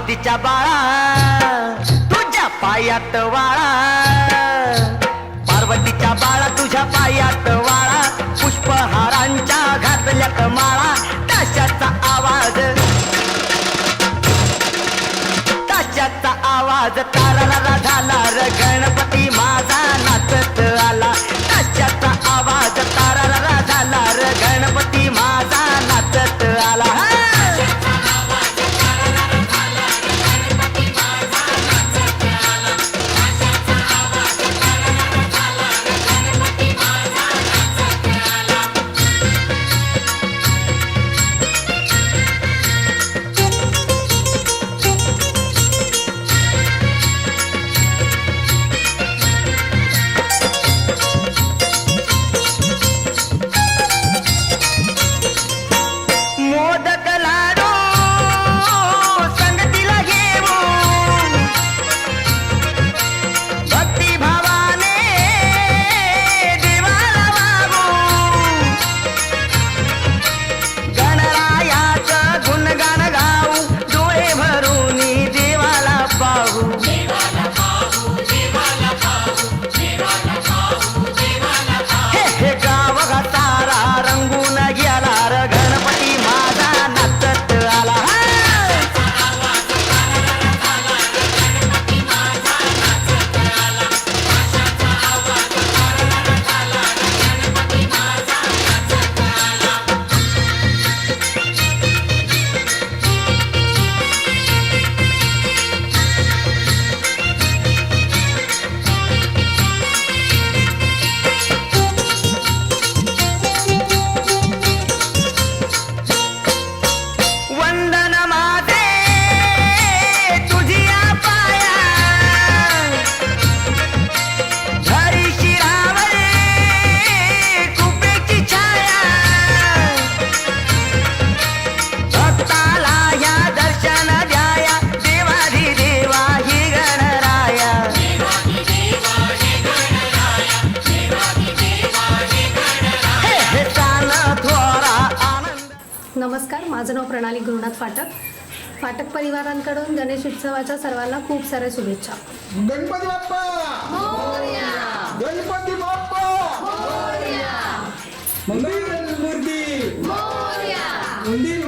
पार्वतीच्या बाळा तुझ्या पायात वाळा. पार्वतीच्या बाळा तुझ्या पायात वाळा. पुष्पहारांच्या घातल्यात माळा. Dios. नमस्कार माझं नाव प्रणाली गुरुनाथ फाटक. फाटक परिवारांकडून गणेश उत्सवाच्या सर्वांना खूप साऱ्या शुभेच्छा. गणपती बाप्पा! गणपती बाप्पा! मंगल मूर्ती! मंदिर